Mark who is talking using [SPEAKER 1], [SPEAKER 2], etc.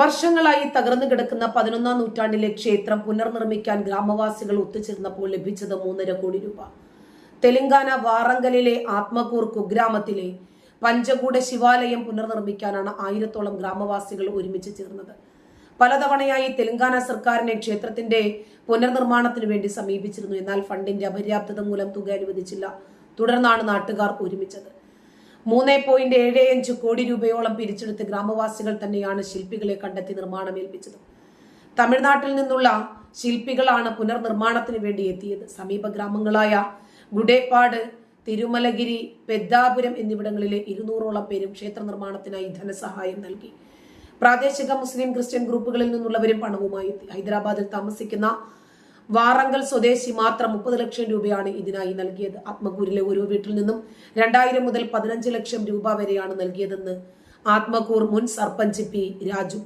[SPEAKER 1] വർഷങ്ങളായി തകർന്നു കിടക്കുന്ന പതിനൊന്നാം നൂറ്റാണ്ടിലെ ക്ഷേത്രം പുനർനിർമ്മിക്കാൻ ഗ്രാമവാസികൾ ഒത്തുചേർന്നപ്പോൾ ലഭിച്ചത് മൂന്നര കോടി രൂപ. തെലങ്കാന വാറങ്കലിലെ ആത്മകൂർ കുഗ്രാമത്തിലെ പഞ്ചകൂട ശിവാലയം പുനർനിർമ്മിക്കാനാണ് ആയിരത്തോളം ഗ്രാമവാസികൾ ഒരുമിച്ച് ചേർന്നത്. പലതവണയായി തെലങ്കാന സർക്കാരിനെ ക്ഷേത്രത്തിന്റെ പുനർനിർമ്മാണത്തിന് വേണ്ടി സമീപിച്ചിരുന്നു. എന്നാൽ ഫണ്ടിന്റെ അപര്യാപ്തത മൂലം തുക അനുവദിച്ചില്ല. തുടർന്നാണ് നാട്ടുകാർ ഒരുമിച്ചത്. മൂന്ന് പോയിന്റ് ഏഴ് അഞ്ച് കോടി രൂപയോളം പിരിച്ചെടുത്ത് ഗ്രാമവാസികൾ തന്നെയാണ് ശില്പികളെ കണ്ടെത്തി നിർമ്മാണം ഏൽപ്പിച്ചത്. തമിഴ്നാട്ടിൽ നിന്നുള്ള ശില്പികളാണ് പുനർനിർമ്മാണത്തിന് വേണ്ടി എത്തിയത്. സമീപ ഗ്രാമങ്ങളായ ഗുഡേപ്പാട് തിരുമലഗിരി പെദ്ദാപുരം എന്നിവിടങ്ങളിലെ ഇരുന്നൂറോളം പേരും ക്ഷേത്ര നിർമ്മാണത്തിനായി ധനസഹായം നൽകി. പ്രാദേശിക മുസ്ലിം ക്രിസ്ത്യൻ ഗ്രൂപ്പുകളിൽ നിന്നുള്ളവരും പണവുമായി ഹൈദരാബാദിൽ താമസിക്കുന്ന വാറങ്കൽ സ്വദേശി മാത്രം മുപ്പത് ലക്ഷം രൂപയാണ് ഇതിനായി നൽകിയത്. ആത്മകൂരിലെ ഓരോ വീട്ടിൽ നിന്നും രണ്ടായിരം മുതൽ പതിനഞ്ച് ലക്ഷം രൂപ വരെയാണ് നൽകിയതെന്ന് ആത്മകൂർ മുൻ സർപഞ്ച് പി രാജു